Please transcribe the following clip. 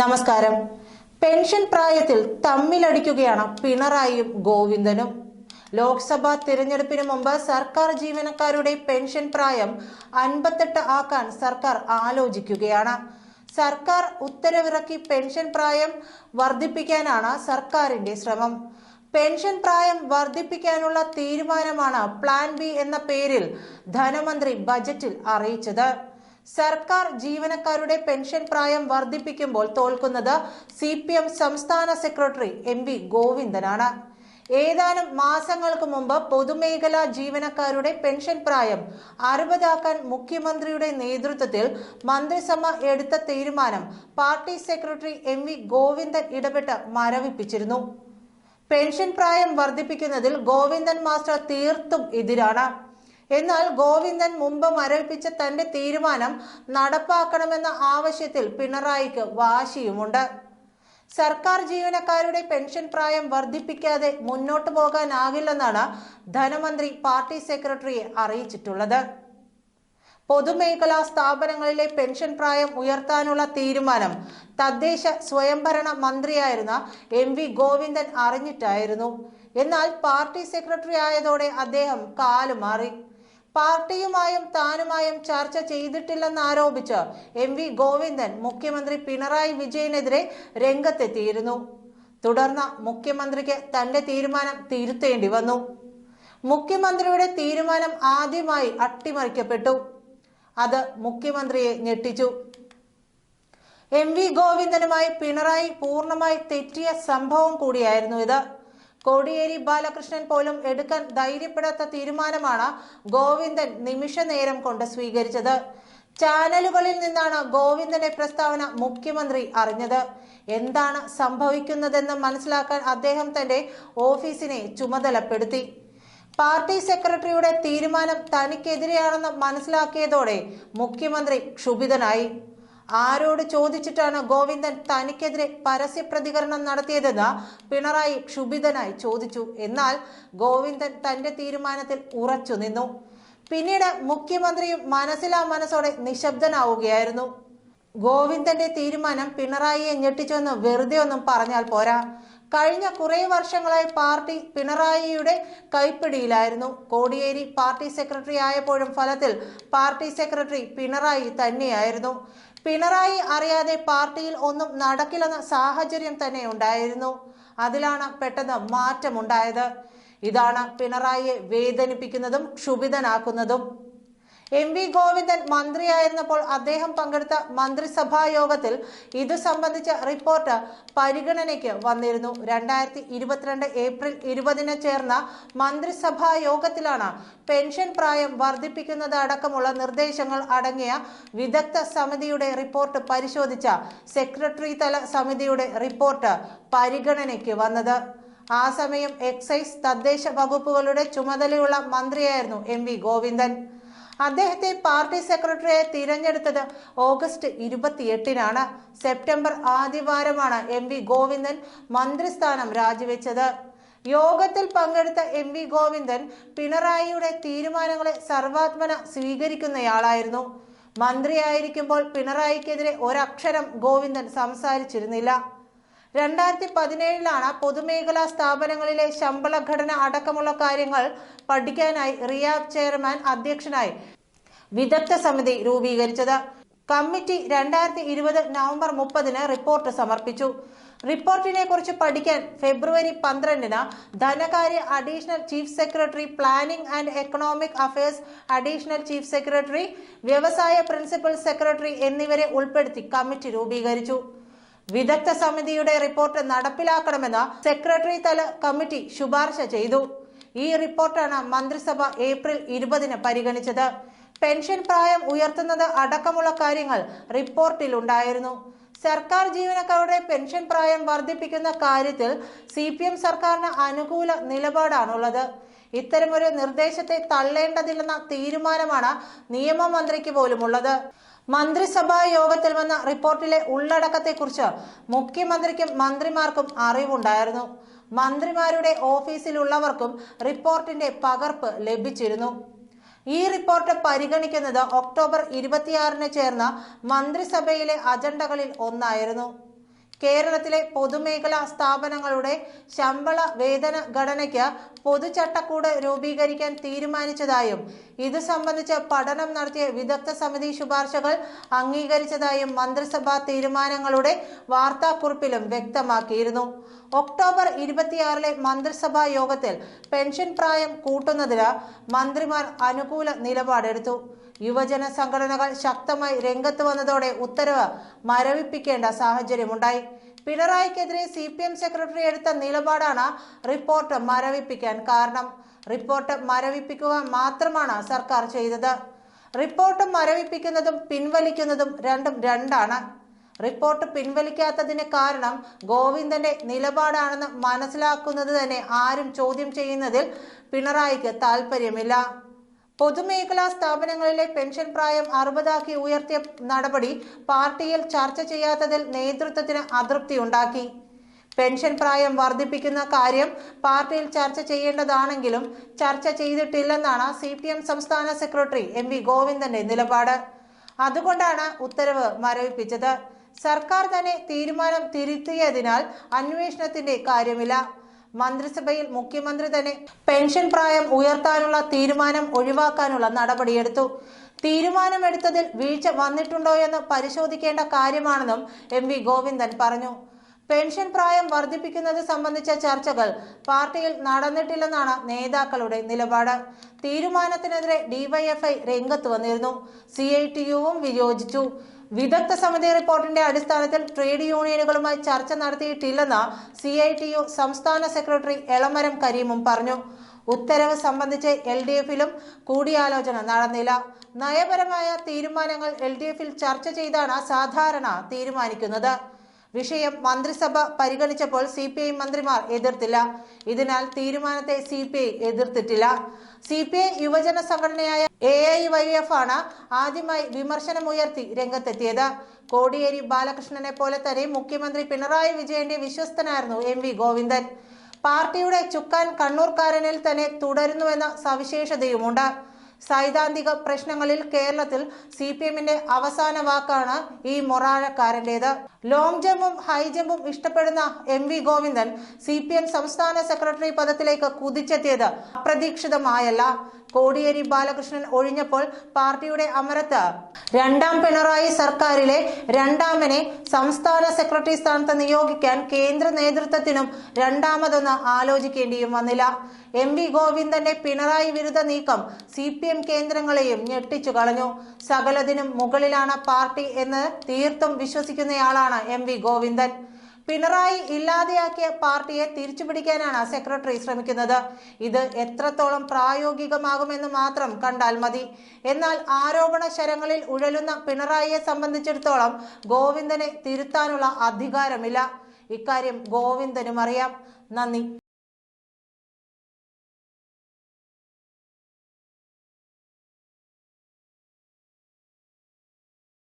നമസ്കാരം. പെൻഷൻ പ്രായത്തിൽ തമ്മിലടിക്കുകയാണ് പിണറായിയും ഗോവിന്ദനും. ലോക്സഭാ തിരഞ്ഞെടുപ്പിന് മുമ്പ് സർക്കാർ ജീവനക്കാരുടെ പെൻഷൻ പ്രായം അൻപത്തെട്ട് ആക്കാൻ സർക്കാർ ആലോചിക്കുകയാണ്. സർക്കാർ ഉത്തരവിറക്കി പെൻഷൻ പ്രായം വർദ്ധിപ്പിക്കാനാണ് സർക്കാരിന്റെ ശ്രമം. പെൻഷൻ പ്രായം വർദ്ധിപ്പിക്കാനുള്ള തീരുമാനമാണ് പ്ലാൻ ബി എന്ന പേരിൽ ധനമന്ത്രി ബജറ്റിൽ അറിയിച്ചത്. സർക്കാർ ജീവനക്കാരുടെ പെൻഷൻ പ്രായം വർദ്ധിപ്പിക്കുമ്പോൾ തോൽക്കുന്നത് സി സംസ്ഥാന സെക്രട്ടറി എം ഗോവിന്ദനാണ്. ഏതാനും മാസങ്ങൾക്ക് മുമ്പ് പൊതുമേഖലാ ജീവനക്കാരുടെ പെൻഷൻ പ്രായം അറുപതാക്കാൻ മുഖ്യമന്ത്രിയുടെ നേതൃത്വത്തിൽ മന്ത്രിസഭ എടുത്ത തീരുമാനം party secretary M V Govindan ഇടപെട്ട് മരവിപ്പിച്ചിരുന്നു. പെൻഷൻ പ്രായം വർദ്ധിപ്പിക്കുന്നതിൽ ഗോവിന്ദൻ മാസ്റ്റർ തീർത്തും എതിരാണ്. എന്നാൽ ഗോവിന്ദൻ മുമ്പ് മരവിപ്പിച്ച തന്റെ തീരുമാനം നടപ്പാക്കണമെന്ന ആവശ്യത്തിൽ പിണറായിക്ക് വാശിയുമുണ്ട്. സർക്കാർ ജീവനക്കാരുടെ പെൻഷൻ പ്രായം വർദ്ധിപ്പിക്കാതെ മുന്നോട്ടു പോകാനാകില്ലെന്നാണ് ധനമന്ത്രി പാർട്ടി സെക്രട്ടറിയെ അറിയിച്ചിട്ടുള്ളത്. പൊതുമേഖലാ സ്ഥാപനങ്ങളിലെ പെൻഷൻ പ്രായം ഉയർത്താനുള്ള തീരുമാനം തദ്ദേശ സ്വയംഭരണ മന്ത്രിയായിരുന്ന എം വി ഗോവിന്ദൻ അറിഞ്ഞിട്ടായിരുന്നു. എന്നാൽ പാർട്ടി സെക്രട്ടറി ആയതോടെ അദ്ദേഹം കാലുമാറി. പാർട്ടിയുമായും താനുമായും ചർച്ച ചെയ്തിട്ടില്ലെന്നാരോപിച്ച് എം വി ഗോവിന്ദൻ മുഖ്യമന്ത്രി പിണറായി വിജയനെതിരെ രംഗത്തെത്തിയിരുന്നു. തുടർന്ന് മുഖ്യമന്ത്രിക്ക് തന്റെ തീരുമാനം തിരുത്തേണ്ടി വന്നു. മുഖ്യമന്ത്രിയുടെ തീരുമാനം ആദ്യമായി അട്ടിമറിക്കപ്പെട്ടു. അത് മുഖ്യമന്ത്രിയെ ഞെട്ടിച്ചു. എം വി ഗോവിന്ദനുമായി പിണറായി പൂർണമായി തെറ്റിയ സംഭവം കൂടിയായിരുന്നു ഇത്. കോടിയേരി ബാലകൃഷ്ണൻ പോലും എടുക്കാൻ ധൈര്യപ്പെടാത്ത തീരുമാനമാണ് ഗോവിന്ദൻ നിമിഷ നേരം കൊണ്ട് സ്വീകരിച്ചത്. ചാനലുകളിൽ നിന്നാണ് ഗോവിന്ദന്റെ പ്രസ്താവന മുഖ്യമന്ത്രി അറിഞ്ഞത്. എന്താണ് സംഭവിക്കുന്നതെന്ന് മനസ്സിലാക്കാൻ അദ്ദേഹം തന്റെ ഓഫീസിനെ ചുമതലപ്പെടുത്തി. പാർട്ടി സെക്രട്ടറിയുടെ തീരുമാനം തനിക്കെതിരെയാണെന്ന് മനസ്സിലാക്കിയതോടെ മുഖ്യമന്ത്രി ക്ഷുഭിതനായി. ആരോട് ചോദിച്ചിട്ടാണ് ഗോവിന്ദൻ തനിക്കെതിരെ പരസ്യ പ്രതികരണം നടത്തിയതെന്ന് പിണറായി ക്ഷുഭിതനായി ചോദിച്ചു. എന്നാൽ ഗോവിന്ദൻ തന്റെ തീരുമാനത്തിൽ ഉറച്ചു നിന്നു. പിന്നീട് മുഖ്യമന്ത്രിയും മനസ്സിലാ മനസ്സോടെ നിശബ്ദനാവുകയായിരുന്നു. ഗോവിന്ദന്റെ തീരുമാനം പിണറായിയെ ഞെട്ടിച്ചുവെന്ന് വെറുതെ ഒന്നും പറഞ്ഞാൽ പോരാ. കഴിഞ്ഞ കുറേ വർഷങ്ങളായി പാർട്ടി പിണറായിയുടെ കൈപ്പിടിയിലായിരുന്നു. കോടിയേരി പാർട്ടി സെക്രട്ടറി ആയപ്പോഴും ഫലത്തിൽ പാർട്ടി സെക്രട്ടറി പിണറായി തന്നെയായിരുന്നു. പിണറായി അറിയാതെ പാർട്ടിയിൽ ഒന്നും നടക്കില്ലെന്ന സാഹചര്യം തന്നെ ഉണ്ടായിരുന്നു. അതിലാണ് പെട്ടെന്ന് മാറ്റമുണ്ടായത്. ഇതാണ് പിണറായിയെ വേദനിപ്പിക്കുന്നതും ക്ഷുഭിതനാക്കുന്നതും. എം വി ഗോവിന്ദൻ മന്ത്രിയായിരുന്നപ്പോൾ അദ്ദേഹം പങ്കെടുത്ത മന്ത്രിസഭാ യോഗത്തിൽ ഇത് സംബന്ധിച്ച റിപ്പോർട്ട് പരിഗണനയ്ക്ക് വന്നിരുന്നു. രണ്ടായിരത്തി ഇരുപത്തിരണ്ട് ഏപ്രിൽ ഇരുപതിന് ചേർന്ന മന്ത്രിസഭാ യോഗത്തിലാണ് പെൻഷൻ പ്രായം വർദ്ധിപ്പിക്കുന്നത് അടക്കമുള്ള നിർദ്ദേശങ്ങൾ അടങ്ങിയ വിദഗ്ധ സമിതിയുടെ റിപ്പോർട്ട് പരിശോധിച്ച സെക്രട്ടറി തല സമിതിയുടെ റിപ്പോർട്ട് പരിഗണനയ്ക്ക് വന്നത്. ആ സമയം എക്സൈസ് തദ്ദേശ വകുപ്പുകളുടെ ചുമതലയുള്ള മന്ത്രിയായിരുന്നു എം വി ഗോവിന്ദൻ. അദ്ദേഹത്തെ പാർട്ടി സെക്രട്ടറിയെ തിരഞ്ഞെടുത്തത് ഓഗസ്റ്റ് ഇരുപത്തിയെട്ടിനാണ്. സെപ്റ്റംബർ ആദ്യവാരമാണ് എം വി ഗോവിന്ദൻ മന്ത്രിസ്ഥാനം രാജിവെച്ചത്. യോഗത്തിൽ പങ്കെടുത്ത എം വി ഗോവിന്ദൻ പിണറായിയുടെ തീരുമാനങ്ങളെ സർവാത്മന സ്വീകരിക്കുന്നയാളായിരുന്നു. മന്ത്രിയായിരിക്കുമ്പോൾ പിണറായിക്കെതിരെ ഒരക്ഷരം ഗോവിന്ദൻ സംസാരിച്ചിരുന്നില്ല. രണ്ടായിരത്തി പതിനേഴിലാണ് പൊതുമേഖലാ സ്ഥാപനങ്ങളിലെ ശമ്പള ഘടന അടക്കമുള്ള കാര്യങ്ങൾ പഠിക്കാനായി റിയാബ് ചെയർമാൻ അധ്യക്ഷനായി വിദഗ്ധ സമിതി രൂപീകരിച്ചത്. കമ്മിറ്റി രണ്ടായിരത്തി ഇരുപത് നവംബർ മുപ്പതിന് റിപ്പോർട്ട് സമർപ്പിച്ചു. റിപ്പോർട്ടിനെ കുറിച്ച് പഠിക്കാൻ ഫെബ്രുവരി പന്ത്രണ്ടിന് ധനകാര്യ additional chief secretary planning and economic affairs additional chief secretary വ്യവസായ പ്രിൻസിപ്പൽ സെക്രട്ടറി എന്നിവരെ ഉൾപ്പെടുത്തി കമ്മിറ്റി രൂപീകരിച്ചു. വിദഗ്ധ സമിതിയുടെ റിപ്പോർട്ട് നടപ്പിലാക്കണമെന്ന് സെക്രട്ടറി തല കമ്മിറ്റി ശുപാർശ ചെയ്തു. ഈ റിപ്പോർട്ടാണ് മന്ത്രിസഭ ഏപ്രിൽ ഇരുപതിന് പരിഗണിച്ചത്. പെൻഷൻ പ്രായം ഉയർത്തുന്നത് അടക്കമുള്ള കാര്യങ്ങൾ റിപ്പോർട്ടിൽ ഉണ്ടായിരുന്നു സർക്കാർ ജീവനക്കാരുടെ പെൻഷൻ പ്രായം വർദ്ധിപ്പിക്കുന്ന കാര്യത്തിൽ സി പി എം സർക്കാരിന് അനുകൂല നിലപാടാണുള്ളത്. ഇത്തരമൊരു നിർദ്ദേശത്തെ തള്ളേണ്ടതില്ലെന്ന തീരുമാനമാണ് നിയമമന്ത്രിക്ക് പോലുമുള്ളത്. മന്ത്രിസഭാ യോഗത്തിൽ വന്ന റിപ്പോർട്ടിലെ ഉള്ളടക്കത്തെക്കുറിച്ച് മുഖ്യമന്ത്രിക്കും മന്ത്രിമാർക്കും അറിവുണ്ടായിരുന്നു. മന്ത്രിമാരുടെ ഓഫീസിലുള്ളവർക്കും റിപ്പോർട്ടിന്റെ പകർപ്പ് ലഭിച്ചിരുന്നു. ഈ റിപ്പോർട്ട് പരിഗണിക്കുന്നത് ഒക്ടോബർ ഇരുപത്തിയാറിന് ചേർന്ന മന്ത്രിസഭയിലെ അജണ്ടകളിൽ ഒന്നായിരുന്നു. കേരളത്തിലെ പൊതുമേഖലാ സ്ഥാപനങ്ങളുടെ ശമ്പള വേതന ഘടനയ്ക്ക് പൊതുചട്ടക്കൂട് രൂപീകരിക്കാൻ തീരുമാനിച്ചതായും ഇത് സംബന്ധിച്ച് പഠനം നടത്തിയ വിദഗ്ധ സമിതി ശുപാർശകൾ അംഗീകരിച്ചതായും മന്ത്രിസഭാ തീരുമാനങ്ങളുടെ വാർത്താക്കുറിപ്പിലും വ്യക്തമാക്കിയിരുന്നു. ഒക്ടോബർ ഇരുപത്തിയാറിലെ മന്ത്രിസഭാ യോഗത്തിൽ പെൻഷൻ പ്രായം കൂട്ടുന്നതിന് മന്ത്രിമാർ അനുകൂല നിലപാടെടുത്തു. യുവജന സംഘടനകൾ ശക്തമായി രംഗത്ത് വന്നതോടെ ഉത്തരവ് മരവിപ്പിക്കേണ്ട സാഹചര്യമുണ്ടായി. പിണറായിക്കെതിരെ സി പി എം സെക്രട്ടറി എടുത്ത നിലപാടാണ് റിപ്പോർട്ട് മരവിപ്പിക്കാൻ കാരണം. റിപ്പോർട്ട് മരവിപ്പിക്കുക മാത്രമാണ് സർക്കാർ ചെയ്തത്. റിപ്പോർട്ട് മരവിപ്പിക്കുന്നതും പിൻവലിക്കുന്നതും രണ്ടും രണ്ടാണ്. റിപ്പോർട്ട് പിൻവലിക്കാത്തതിന് കാരണം ഗോവിന്ദന്റെ നിലപാടാണെന്ന് മനസ്സിലാക്കുന്നത് തന്നെ ആരും ചോദ്യം ചെയ്യുന്നതിൽ പിണറായിക്ക് താല്പര്യമില്ല പൊതുമേഖലാ സ്ഥാപനങ്ങളിലെ പെൻഷൻ പ്രായം അറുപതാക്കി ഉയർത്തിയ നടപടി പാർട്ടിയിൽ ചർച്ച ചെയ്യാത്തതിൽ നേതൃത്വത്തിന് അതൃപ്തിയുണ്ടാക്കി പെൻഷൻ പ്രായം വർദ്ധിപ്പിക്കുന്ന കാര്യം പാർട്ടിയിൽ ചർച്ച ചെയ്യേണ്ടതാണെങ്കിലും ചർച്ച ചെയ്തിട്ടില്ലെന്നാണ് സി പി എം സംസ്ഥാന സെക്രട്ടറി എം വി ഗോവിന്ദന്റെ നിലപാട്. അതുകൊണ്ടാണ് ഉത്തരവ് മരവിപ്പിച്ചത്. സർക്കാർ തന്നെ തീരുമാനം തിരുത്തിയതിനാൽ അന്വേഷണത്തിന്റെ കാര്യമില്ല. മന്ത്രിസഭയിൽ മുഖ്യമന്ത്രി തന്നെ പെൻഷൻ പ്രായം ഉയർത്താനുള്ള തീരുമാനം ഒഴിവാക്കാനുള്ള നടപടിയെടുത്തു. തീരുമാനമെടുത്തതിൽ വീഴ്ച വന്നിട്ടുണ്ടോ എന്ന് പരിശോധിക്കേണ്ട കാര്യമാണെന്നും എം വി ഗോവിന്ദൻ പറഞ്ഞു. പെൻഷൻ പ്രായം വർദ്ധിപ്പിക്കുന്നത് സംബന്ധിച്ച ചർച്ചകൾ പാർട്ടിയിൽ നടന്നിട്ടില്ലെന്നാണ് നേതാക്കളുടെ നിലപാട്. തീരുമാനത്തിനെതിരെ ഡിവൈഎഫ്ഐ രംഗത്ത് വന്നിരുന്നു. സി ഐ ടി യുവും വിയോജിച്ചു. വിദഗ്ധ സമിതി റിപ്പോർട്ടിന്റെ അടിസ്ഥാനത്തിൽ ട്രേഡ് യൂണിയനുകളുമായി ചർച്ച നടത്തിയിട്ടില്ലെന്ന് സി ഐ ടി യു സംസ്ഥാന സെക്രട്ടറി എളമരം കരീമും പറഞ്ഞു. ഉത്തരവ് സംബന്ധിച്ച് എൽ ഡി എഫിലും കൂടിയാലോചന നടന്നില്ല. നയപരമായ തീരുമാനങ്ങൾ എൽ ഡി എഫിൽ ചർച്ച ചെയ്താണ് സാധാരണ തീരുമാനിക്കുന്നത്. വിഷയം മന്ത്രിസഭ പരിഗണിച്ചപ്പോൾ സി പി ഐ മന്ത്രിമാർ എതിർത്തില്ല. ഇതിനാൽ തീരുമാനത്തെ സി പി ഐ എതിർത്തിട്ടില്ല. സി പി ഐ യുവജന സംഘടനയായ എ ഐ വൈ എഫ് ആണ് ആദ്യമായി വിമർശനമുയർത്തി രംഗത്തെത്തിയത്. കോടിയേരി ബാലകൃഷ്ണനെ പോലെ തന്നെ മുഖ്യമന്ത്രി പിണറായി വിജയന്റെ വിശ്വസ്തനായിരുന്നു എം വി ഗോവിന്ദൻ. പാർട്ടിയുടെ ചുക്കാൻ കണ്ണൂർക്കാരനിൽ തന്നെ തുടരുന്നുവെന്ന സവിശേഷതയുമുണ്ട്. സൈദ്ധാന്തിക പ്രശ്നങ്ങളിൽ കേരളത്തിൽ സി പി എമ്മിന്റെ അവസാന വാക്കാണ് ഈ മൊറാഴക്കാരന്റേത് ലോങ് ജമ്പും ഹൈ ജമ്പും ഇഷ്ടപ്പെടുന്ന M V Govindan C P M സംസ്ഥാന സെക്രട്ടറി പദത്തിലേക്ക് കുതിച്ചെത്തിയത് അപ്രതീക്ഷിതമായല്ല. കോടിയേരി ബാലകൃഷ്ണൻ ഒഴിഞ്ഞപ്പോൾ പാർട്ടിയുടെ അമരത്ത് രണ്ടാം പിണറായി സർക്കാരിലെ രണ്ടാമനെ സംസ്ഥാന സെക്രട്ടറി സ്ഥാനത്ത് നിയോഗിക്കാൻ കേന്ദ്ര നേതൃത്വത്തിനും രണ്ടാമതൊന്ന് ആലോചിക്കേണ്ടിയും വന്നില്ല. എം വി ഗോവിന്ദന്റെ പിണറായി വിരുദ്ധ നീക്കം സി പി എം കേന്ദ്രങ്ങളെയും ഞെട്ടിച്ചു കളഞ്ഞു. സകലതിനും മുകളിലാണ് പാർട്ടി എന്ന് തീർത്തും വിശ്വസിക്കുന്നയാളാണ് എം വി ഗോവിന്ദൻ. പിണറായി ഇല്ലാതെയാക്കിയ പാർട്ടിയെ തിരിച്ചുപിടിക്കാനാണ് സെക്രട്ടറി ശ്രമിക്കുന്നത്. ഇത് എത്രത്തോളം പ്രായോഗികമാകുമെന്ന് മാത്രം കണ്ടാൽ മതി. എന്നാൽ ആരോപണ ശരങ്ങളിൽ ഉഴലുന്ന പിണറായിയെ സംബന്ധിച്ചിടത്തോളം ഗോവിന്ദനെ തിരുത്താനുള്ള അധികാരമില്ല. ഇക്കാര്യം ഗോവിന്ദനും അറിയാം. നന്ദി.